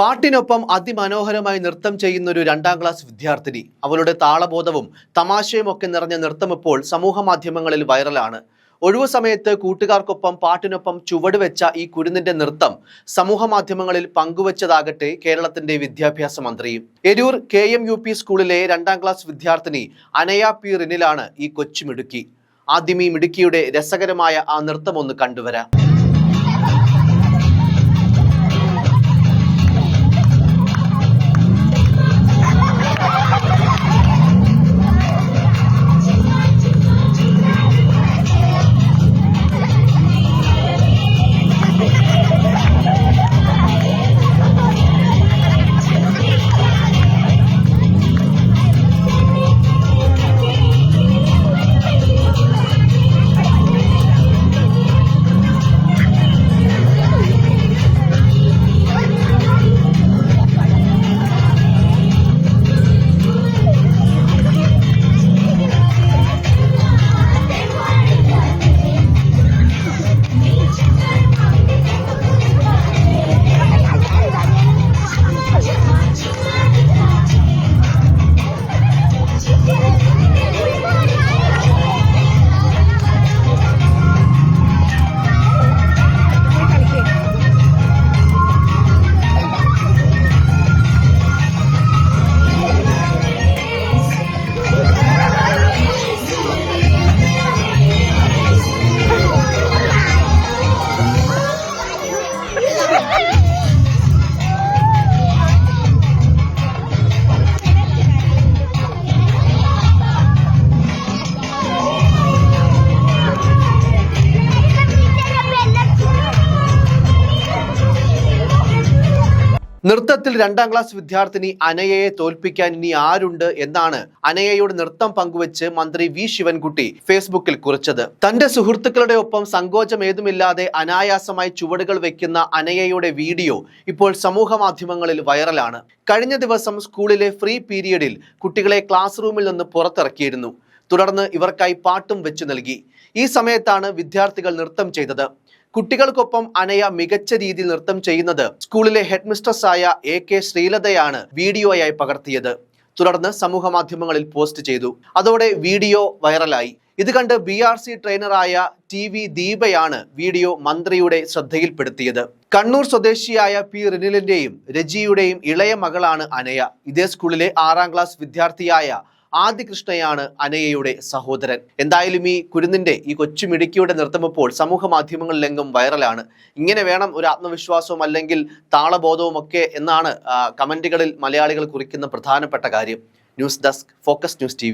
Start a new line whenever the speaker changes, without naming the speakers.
പാട്ടിനൊപ്പം അതിമനോഹരമായി നൃത്തം ചെയ്യുന്ന ഒരു രണ്ടാം ക്ലാസ് വിദ്യാർത്ഥിനി. അവളുടെ താളബോധവും തമാശയും ഒക്കെ നിറഞ്ഞ നൃത്തം ഇപ്പോൾ സമൂഹ മാധ്യമങ്ങളിൽ വൈറലാണ്. ഒഴിവു സമയത്ത് കൂട്ടുകാർക്കൊപ്പം പാട്ടിനൊപ്പം ചുവടുവെച്ച ഈ കുരുന്നിന്റെ നൃത്തം സമൂഹ മാധ്യമങ്ങളിൽ പങ്കുവച്ചതാകട്ടെ കേരളത്തിന്റെ വിദ്യാഭ്യാസ മന്ത്രി. Eroor K M U P സ്കൂളിലെ രണ്ടാം ക്ലാസ് വിദ്യാർത്ഥിനി അനയ പി റിനിലാണ് ഈ കൊച്ചുമിടുക്കി ആദ്യം ഈ മിടുക്കിയുടെ രസകരമായ ആ നൃത്തം ഒന്ന് കണ്ടുവരാം. നൃത്തത്തിൽ രണ്ടാം ക്ലാസ് വിദ്യാർത്ഥിനി അനയയെ തോൽപ്പിക്കാൻ ഇനി ആരുണ്ട് എന്നാണ് അനയയുടെ നൃത്തം പങ്കുവച്ച് മന്ത്രി വി ശിവൻകുട്ടി ഫേസ്ബുക്കിൽ കുറിച്ചത്. തന്റെ സുഹൃത്തുക്കളുടെ ഒപ്പം സങ്കോചം ഏതുമില്ലാതെ അനായാസമായി ചുവടുകൾ വെക്കുന്ന അനയയുടെ വീഡിയോ ഇപ്പോൾ സമൂഹ മാധ്യമങ്ങളിൽ വൈറലാണ്. കഴിഞ്ഞ ദിവസം സ്കൂളിലെ ഫ്രീ പീരിയഡിൽ കുട്ടികളെ ക്ലാസ് റൂമിൽ നിന്ന് പുറത്തിറക്കിയിരുന്നു. തുടർന്ന് ഇവർക്കായി പാട്ടും വെച്ചു നൽകി. ഈ സമയത്താണ് വിദ്യാർത്ഥികൾ നൃത്തം ചെയ്തത്. കുട്ടികൾക്കൊപ്പം അനയ മികച്ച രീതിയിൽ നൃത്തം ചെയ്യുന്നത് സ്കൂളിലെ ഹെഡ് മിസ്ട്രസ് ആയ എ കെ ശ്രീലതയാണ് വീഡിയോയായി പകർത്തിയത്. തുടർന്ന് സമൂഹ മാധ്യമങ്ങളിൽ പോസ്റ്റ് ചെയ്തു. അതോടെ വീഡിയോ വൈറലായി. ഇത് കണ്ട് ബി ആർ സി ട്രെയിനറായ ടി വി ദീപയാണ് വീഡിയോ മന്ത്രിയുടെ ശ്രദ്ധയിൽപ്പെടുത്തിയത്. കണ്ണൂർ സ്വദേശിയായ പി റിനിലിന്റെയും രജിയുടെയും ഇളയ മകളാണ് അനയ. ഇതേ സ്കൂളിലെ ആറാം ക്ലാസ് വിദ്യാർത്ഥിയായ ആദികൃഷ്ണയാണ് അനയയുടെ സഹോദരൻ. എന്തായാലും ഈ കുരുന്നിന്റെ ഈ കൊച്ചുമിടുക്കിയുടെ നൃത്തം ഇപ്പോൾ സമൂഹ മാധ്യമങ്ങളിലെങ്കും വൈറലാണ്. ഇങ്ങനെ വേണം ഒരു ആത്മവിശ്വാസവും അല്ലെങ്കിൽ താളബോധവും ഒക്കെ എന്നാണ് കമന്റുകളിൽ മലയാളികൾ കുറിക്കുന്ന പ്രധാനപ്പെട്ട കാര്യം. News desk focus news T